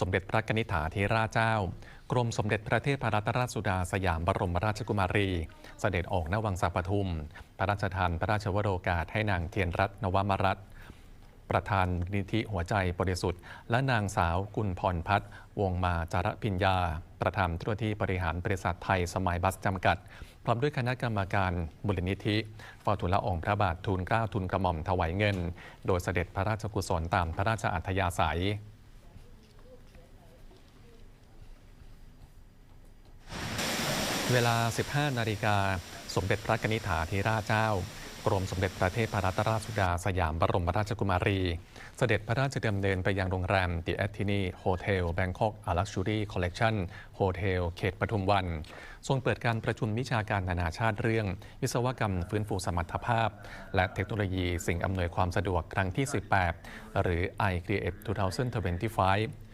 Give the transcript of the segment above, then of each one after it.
สมเด็จพระกนิษฐาธิราชเจ้า กรมสมเด็จพระเทพรัตนราชสุดาสยามบรมราชกุมารีเสด็จออกณวังสัปทุม พระราชทานพระราชวโรกาสให้นางเทียนรัตนวมรัตน์ประธานนิธิหัวใจบริสุทธิ์ และนางสาวกุลพรพัฒน์วงมาจารพิญญา ประธานธุรที่บริหารบริษัทไทยสมัยบัสจำกัด พร้อมด้วยคณะกรรมการมูลนิธิเฝ้าทูลละอองพระบาททูลเกล้าทูลกระหม่อมถวายเงิน โดยเสด็จพระราชกุศลตามพระราชอัธยาศัย เวลา 15 นาฬิกา สมเด็จพระกนิษฐาธิราชเจ้ากรมสมเด็จพระเทพรัตนราชสุดาสยามบรมราชกุมารี เสด็จพระราชดำเนินไปยังโรงแรมดิแอตทินีโฮเทลแบงคอกอารักชูรี่คอลเลกชันโฮเทลเขตปทุมวัน ทรงเปิดการประชุมวิชาการนานาชาติเรื่อง วิศวกรรมฟื้นฟูสมรรถภาพ และเทคโนโลยีสิ่งอำนวยความสะดวกครั้งที่ 18 หรือ i Create 2025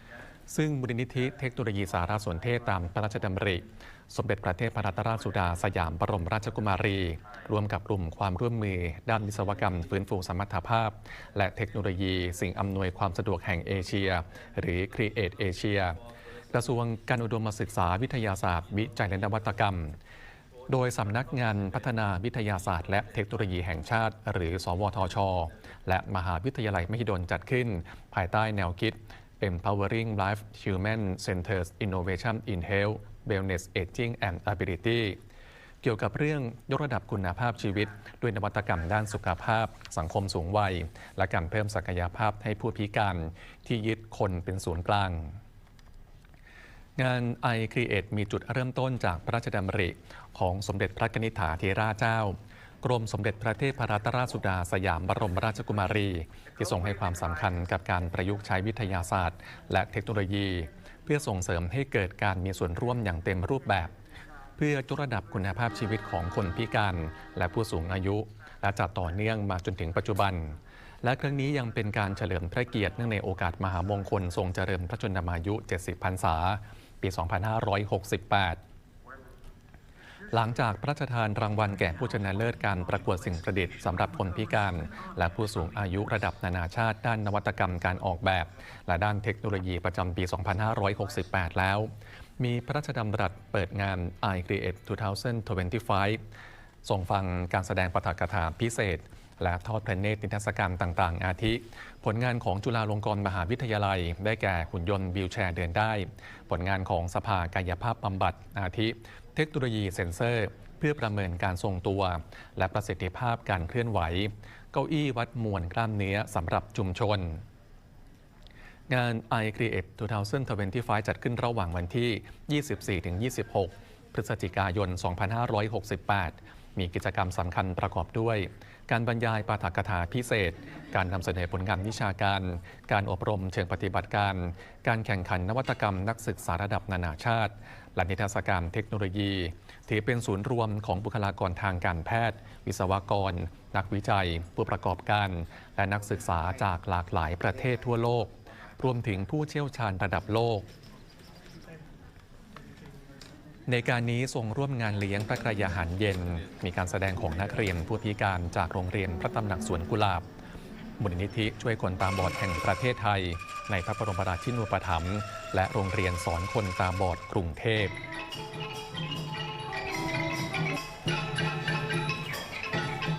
ซึ่งมูลนิธิเทคโนโลยีสารสนเทศตามพระราชดำริ สมเด็จพระเทพรัตนราชสุดาสยามบรมราชกุมารีร่วมกับกลุ่มความร่วมมือ ด้านวิศวกรรม ฟื้นฟูสมรรถภาพ และเทคโนโลยีสิ่งอำนวยความสะดวกแห่งเอเชีย หรือ Create Asia กระทรวงการอุดมศึกษาวิทยาศาสตร์ วิจัยและนวัตกรรม โดยสำนักงานพัฒนาวิทยาศาสตร์ และเทคโนโลยีแห่งชาติ หรือ สวทช และมหาวิทยาลัยมหิดลจัดขึ้น ภายใต้แนวคิด Empowering Life Human Centered Innovation in Health Wellness Aging and Ability เกี่ยวกับเรื่องยกระดับคุณภาพชีวิต ด้วยนวัตกรรมด้านสุขภาพ สังคมสูงวัย และการเพิ่มศักยภาพให้ผู้พิการที่ยึดคนเป็นศูนย์กลางงาน i Create มีจุดเริ่มต้นจากพระราชดำริ ของสมเด็จพระนิษฐาธิราชเจ้า กรมสมเด็จพระเทพรัตนราชสุดาสยามบรมราชกุมารี ที่ทรงให้ความสำคัญกับการประยุกต์ใช้วิทยาศาสตร์ และเทคโนโลยี เพื่อส่งเสริมให้เกิดการมีส่วนร่วมอย่างเต็มรูปแบบ เพื่อยกระดับคุณภาพชีวิตของคนพิการ และผู้สูงอายุ และจัดต่อเนื่องมาจนถึงปัจจุบัน และครั้งนี้ยังเป็นการเฉลิมพระเกียรติเนื่องในโอกาสมหามงคลทรงเจริญพระชนมายุ 70 พรรษา ปี 2568 หลังจากพระราชทานรางวัลแก่ผู้ชนะเลิศการประกวดสิ่งประดิษฐ์สำหรับคนพิการ และผู้สูงอายุระดับนานาชาติ ด้านนวัตกรรมการออกแบบ และด้านเทคโนโลยีประจำปี 2568 แล้ว มีพระราชดำรัสเปิดงาน i Create 2025 ส่งฟังการแสดงปาฐกถาพิเศษ และทอดพระเนตรนิทรรศการต่างๆ อาทิ ผลงานของจุฬาลงกรณ์มหาวิทยาลัย ได้แก่หุ่นยนต์วิวแชร์เดินได้ ผลงานของสภากายภาพบำบัดอาทิ เทคโนโลยีเซ็นเซอร์ เพื่อประเมินการทรงตัว และประสิทธิภาพการเคลื่อนไหว เก้าอี้วัดมวลกล้ามเนื้อสำหรับชุมชนงาน i Create 2025 จัดขึ้นระหว่างวันที่ 24-26 พฤศจิกายน 2568 มีกิจกรรมสำคัญประกอบด้วย การบรรยายปาฐกถาพิเศษ การนำเสนอผลงานวิชาการ การอบรมเชิงปฏิบัติการ การแข่งขันนวัตกรรมนักศึกษาระดับนานาชาติ และนิทรรศการเทคโนโลยี ถือเป็นศูนย์รวมของบุคลากรทางการแพทย์ วิศวกร นักวิจัย ผู้ประกอบการ และนักศึกษาจากหลากหลายประเทศทั่วโลก รวมถึงผู้เชี่ยวชาญระดับโลก ในการนี้ทรงร่วมงานเลี้ยงพระกระยาหารเย็น มีการแสดงของนักเรียนผู้พิการจากโรงเรียนพระตำหนักสวนกุหลาบมูลนิธิช่วยคนตาบอดแห่งประเทศไทย ในพระบรมราชินูปถัมภ์และโรงเรียนสอนคนตาบอดกรุงเทพ